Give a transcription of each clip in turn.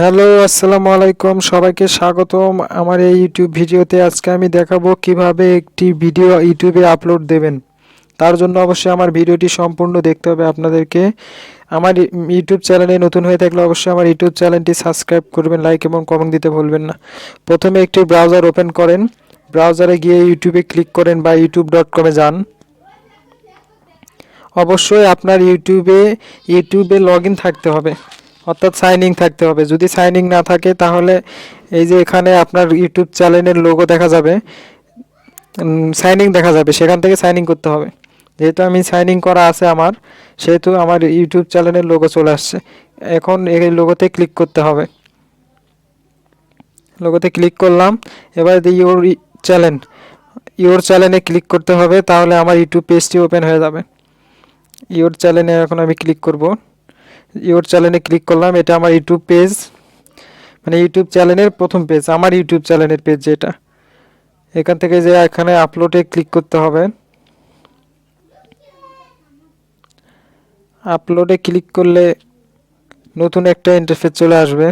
Hello, আসসালামু আলাইকুম। সবাইকে স্বাগতম। আমার এই ইউটিউব ভিডিওতে আজকে আমি দেখাবো কীভাবে একটি ভিডিও ইউটিউবে আপলোড দেবেন। তার জন্য অবশ্যই আমার ভিডিওটি সম্পূর্ণ দেখতে হবে আপনাদেরকে। আমার ইউটিউব চ্যানেলে নতুন হয়ে থাকলে অবশ্যই আমার ইউটিউব চ্যানেলটি সাবস্ক্রাইব করবেন, লাইক এবং কমেন্ট দিতে ভুলবেন না। প্রথমে একটি ব্রাউজার ওপেন করেন। ব্রাউজারে গিয়ে ইউটিউবে ক্লিক করেন বা ইউটিউব ডট কমে যান। অবশ্যই আপনার ইউটিউবে ইউটিউবে লগ থাকতে হবে। অর্থাৎ সাইনিং থাকতে হবে। যদি সাইনিং না থাকে, তাহলে এই যে এখানে আপনার ইউটিউব চ্যানেলের লোগো দেখা যাবে। সাইনিং দেখা যাবে। সেখান থেকে সাইনিং করতে হবে। যেহেতু আমি সাইনিং করা আছে আমার, সেহেতু আমার ইউটিউব চ্যানেলের লোগো চলে আসছে। এখন এই লোগোতে ক্লিক করতে হবে। লোগোতে ক্লিক করলাম। এবার ইউর চ্যানেল ইউর চ্যানেলে ক্লিক করতে হবে, তাহলে আমার ইউটিউব পেজটি ওপেন হয়ে যাবে। ইউর চ্যানেলে এখন আমি ক্লিক করব। ইউর চ্যানেলে ক্লিক করলাম, এটা আমার ইউটিউব পেজ। মানে ইউটিউব চ্যানেলের প্রথম পেজ, আমার ইউটিউব চ্যানেলের পেজ যেটা। এখান থেকে যে এখানে আপলোডে ক্লিক করতে হবে। আপলোডে ক্লিক করলে নতুন একটা ইন্টারফেস চলে আসবে।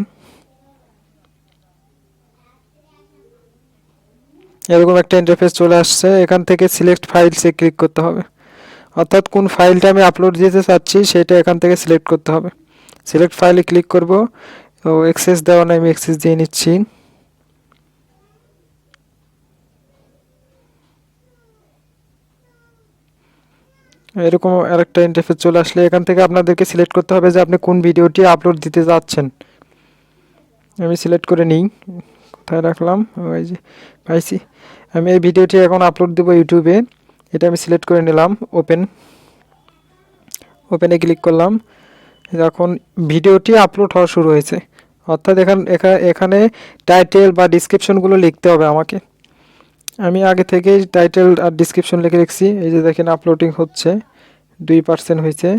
এরকম একটা ইন্টারফেস চলে আসছে, এখান থেকে সিলেক্ট ফাইলসে ক্লিক করতে হবে। অর্থাৎ কোন ফাইলটা আমি আপলোড দিতে চাচ্ছি সেটা এখান থেকে সিলেক্ট করতে হবে। সিলেক্ট ফাইলে ক্লিক করব। তো এক্সেস দেওয়া না আমি এক্সেস দিয়ে নিচ্ছি। এরকম আরেকটা ইন্টারফেস চলে আসলে এখান থেকে আপনাদেরকে সিলেক্ট করতে হবে যে আপনি কোন ভিডিওটি আপলোড দিতে যাচ্ছেন। আমি সিলেক্ট করে নিই। কোথায় রাখলাম? ওই যে, পাইছি। আমি এই ভিডিওটি এখন আপলোড দেবো ইউটিউবে এটা আমি সিলেক্ট করে নিলাম ওপেন ওপেনে ক্লিক করলাম। এখন ভিডিওটি আপলোড হওয়া শুরু হয়েছে। অর্থাৎ এখান এখা- এখানে টাইটেল বা ডিসক্রিপশনগুলো লিখতে হবে আমাকে। আমি আগে থেকেই টাইটেল আর ডিসক্রিপশন লিখে রেখেছি। এই যে দেখেন আপলোডিং হচ্ছে, দুই পার্সেন্ট হয়েছে,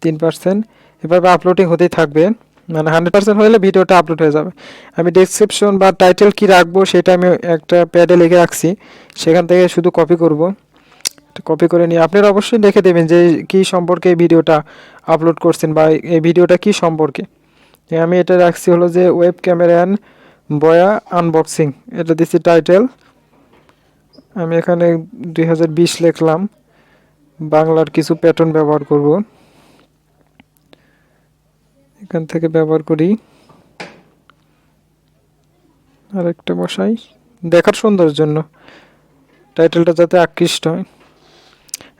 তিন পার্সেন্ট এভাবে আপলোডিং হতেই থাকবে। মানে হান্ড্রেড পার্সেন্ট হলে ভিডিওটা আপলোড হয়ে যাবে। আমি ডেসক্রিপশন বা টাইটেল কি রাখব সেটা আমি একটা প্যাডে লিখে রাখছি। সেখান থেকে শুধু কপি করব। কপি করে নিয়ে আপনারা অবশ্যই দেখে দেবেন যে কি সম্পর্কে এই ভিডিওটা আপলোড করছেন বা এই ভিডিওটা কি সম্পর্কে। আমি এটা রাখছি হলো যে web camera and Boya unboxing এটা দিচ্ছি টাইটেল আমি এখানে দুই হাজার বিশ লিখলাম, বাংলার কিছু প্যাটার্ন ব্যবহার করব। এখান থেকে ব্যবহার করি। আরেকটা বসাই। দেখার সুন্দরের জন্য। টাইটেলটা যাতে আকৃষ্ট হয়।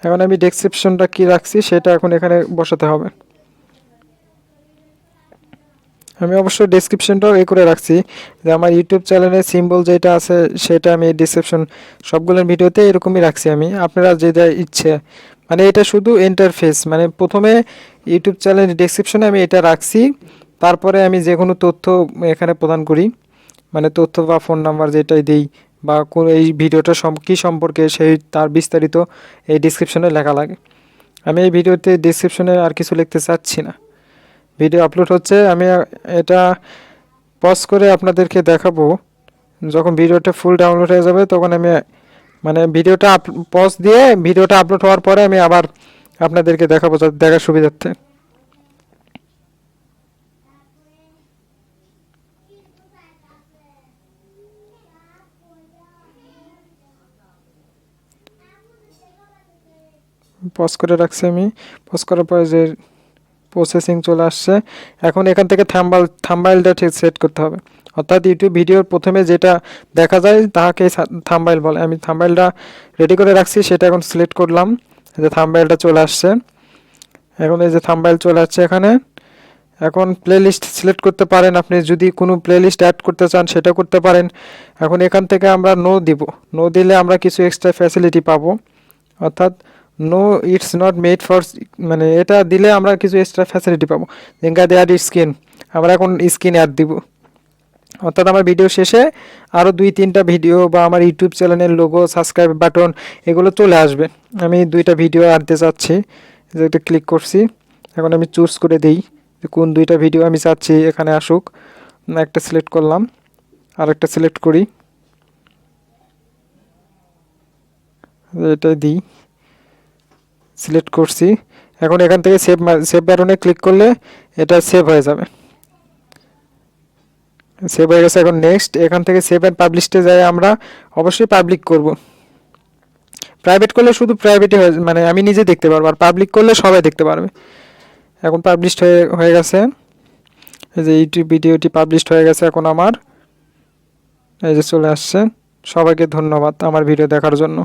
এখন আমি ডেসক্রিপশনটা কি রাখছি, সেটা এখন এখানে বসাতে হবে। আমি অবশ্য ডেসক্রিপশনটাও এ করে রাখছি যে আমার ইউটিউব চ্যানেলের সিম্বল যেটা আছে, সেটা আমি ডিসক্রিপশন সবগুলোর ভিডিওতে এরকমই রাখছি আমি। আপনারা যেটা ইচ্ছে মানে এটা শুধু ইন্টারফেস মানে প্রথমে ইউটিউব চ্যানেলের ডেসক্রিপশনে আমি এটা রাখছি, তারপরে আমি যে কোনো তথ্য এখানে প্রদান করি। মানে তথ্য বা ফোন নাম্বার যেটাই দিই বা কোন এই ভিডিওটা কী সম্পর্কে সেই তার বিস্তারিত এই ডিসক্রিপশনে লেখা লাগে। আমি এই ভিডিওতে ডিসক্রিপশনে আর কিছু লিখতে চাচ্ছি না। ভিডিও আপলোড হচ্ছে, আমি এটা পজ করে আপনাদেরকে দেখাবো। যখন ভিডিওটা ফুল ডাউনলোড হয়ে যাবে, তখন আমি মানে ভিডিওটা পজ দিয়ে ভিডিওটা আপলোড হওয়ার পরে আমি আবার আপনাদেরকে দেখাবো দেখার সুবিধার্থে। পজ করে রাখছি আমি। পজ করার পরে যে প্রসেসিং চলে আসছে, এখন এখান থেকে থাম্বাল থাম্বাইলটা ঠিক সেট করতে হবে। অর্থাৎ ইউটিউব ভিডিওর প্রথমে যেটা দেখা যায় তাহাকে থাম্বাইল বলে। আমি থাম্বাইলটা রেডি করে রাখছি, সেটা এখন সিলেক্ট করলাম। যে থাম্বাইলটা চলে আসছে। এখন এই যে থাম্বাইল চলে আসছে এখানে। এখন প্লেলিস্ট সিলেক্ট করতে পারেন আপনি। যদি কোনো প্লেলিস্ট অ্যাড করতে চান সেটা করতে পারেন। এখন এখান থেকে আমরা নো দিব। নো দিলে আমরা কিছু এক্সট্রা ফ্যাসিলিটি পাবো। অর্থাৎ no it's not made for মানে এটা দিলে আমরা কিছু এক্সট্রা ফ্যাসিলিটি পাবো। যেঙ্গা দেয়ার স্ক্রিন আমরা এখন স্ক্রিন অ্যাড দিব। অর্থাৎ আমার ভিডিও শেষে আরও দুই তিনটা ভিডিও বা আমার ইউটিউব চ্যানেলের লোগো সাবস্ক্রাইব বাটন এগুলো চলে আসবে। আমি দুইটা ভিডিও আনতে চাচ্ছি। যে যেটা ক্লিক করছি। এখন আমি চুজ করে দিই যে কোন দুইটা ভিডিও আমি চাচ্ছি, এখানে আসুক। একটা সিলেক্ট করলাম। আর একটা সিলেক্ট করি। এটাই দিই। সিলেক্ট করছি। এখন এখান থেকে সেভ সেভ বাটনে ক্লিক করলে এটা সেভ হয়ে যাবে। সেভ হয়ে গেছে এখন নেক্সট এখান থেকে সেভ অ্যান্ড পাবলিশতে যাই আমরা, অবশ্যই পাবলিক করব। প্রাইভেট করলে শুধু প্রাইভেটে হয়ে মানে আমি নিজে দেখতে পারব, আর পাবলিক করলে সবাই দেখতে পারবে। এখন পাবলিশড হয়ে হয়ে গেছে। এই যে ইউটিউব ভিডিওটি পাবলিশড হয়ে গেছে এখন আমার। এই যে চলে আসছে। সবাইকে ধন্যবাদ আমার ভিডিও দেখার জন্য।